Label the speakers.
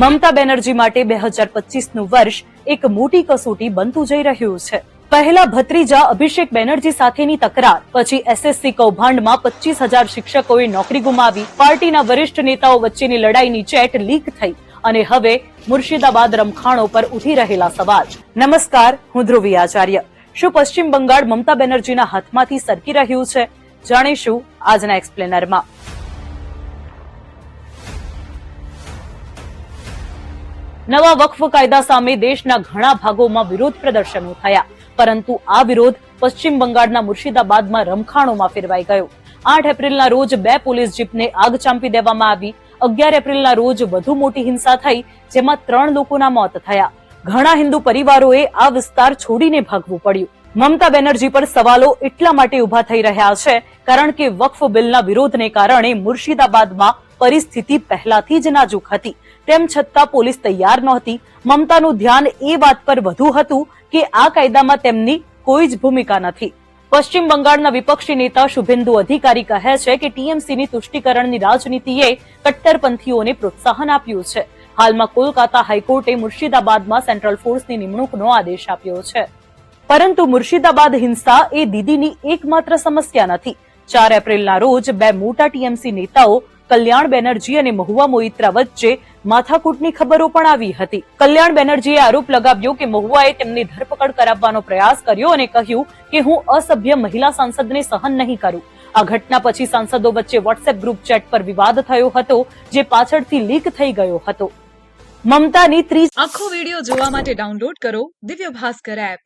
Speaker 1: મમતા બેનર્જી માટે બે હજાર પચીસનું વર્ષ એક મોટી કસોટી બનતું જઈ રહ્યું છે. પહેલા ભત્રીજા અભિષેક બેનર્જી સાથેની તકરાર, પછી એસએસસી કૌભાંડમાં પચીસ હજાર શિક્ષકોએ નોકરી ગુમાવી, પાર્ટીના વરિષ્ઠ નેતાઓ વચ્ચેની લડાઈની ચેટ લીક થઈ અને હવે મુર્શિદાબાદ રમખાણો પર ઉઠી રહેલા સવાલ. નમસ્કાર, હું ધ્રુવી આચાર્ય. શું પશ્ચિમ બંગાળ મમતા બેનર્જીના હાથમાંથી સરકી રહ્યું છે? જાણીશું આજના એક્સપ્લેનરમાં. નવા વકફ કાયદા સામે દેશના ઘણા ભાગોમાં વિરોધ પ્રદર્શનો થયા. પરંતુ આ વિરોધ પશ્ચિમ બંગાળના મુર્શિદાબાદમાં રમખાણોમાં ફેરવાઈ ગયો. આઠ એપ્રિલના રોજ બે પોલીસ જીપને આગ ચાંપી દેવામાં આવી. અગિયાર એપ્રિલના રોજ વધુ મોટી હિંસા થઈ, જેમાં ત્રણ લોકોના મોત થયા. ઘણા હિન્દુ પરિવારોએ આ વિસ્તાર છોડીને ભાગવું પડ્યું. મમતા બેનર્જી પર સવાલો એટલા માટે ઊભા થઈ રહ્યા છે, કારણ કે વકફ બિલના વિરોધને કારણે મુર્શિદાબાદમાં પરિસ્થિતિ પહેલાથી જ નાજુક હતી. તેમ છતાં પોલીસ તૈયાર નહોતી. મમતાનું ધ્યાન એ વાત પર વધુ હતું કે આ કાયદામાં તેમની કોઈ જ ભૂમિકા નથી. પશ્ચિમ બંગાળના વિપક્ષી નેતા શુભેન્દુ અધિકારી કહે છે કે ટીએમસીની તુષ્ટિકરણની રાજનીતિએ કટ્ટરપંથીઓને પ્રોત્સાહન આપ્યું છે. હાલમાં કોલકાતા હાઈકોર્ટે મુર્શિદાબાદમાં સેન્ટ્રલ ફોર્સની નિમણૂકનો આદેશ આપ્યો છે. પરંતુ મુર્શિદાબાદ હિંસા એ દીદીની એકમાત્ર સમસ્યા નથી. ચાર એપ્રિલના રોજ બે મોટા ટીએમસી નેતાઓ કલ્યાણ બેનર્જી અને મહુવા મોઇત્રા વચ્ચે માથાકૂટની ખબરો પણ આવી હતી. કલ્યાણ બેનર્જીએ આરોપ લગાવ્યો કે મહુવાએ તેમની ધરપકડ કરાવવાનો પ્રયાસ કર્યો અને કહ્યું કે હું અસભ્ય મહિલા સાંસદને સહન નહીં કરું. આ ઘટના પછી સાંસદો વચ્ચે વોટ્સએપ ગ્રુપ ચેટ પર વિવાદ થયો હતો, જે પાછળથી લીક થઈ ગયો હતો. મમતાની ત્રીસ
Speaker 2: આખો વીડિયો જોવા માટે ડાઉનલોડ કરો દિવ્ય ભાસ્કર એપ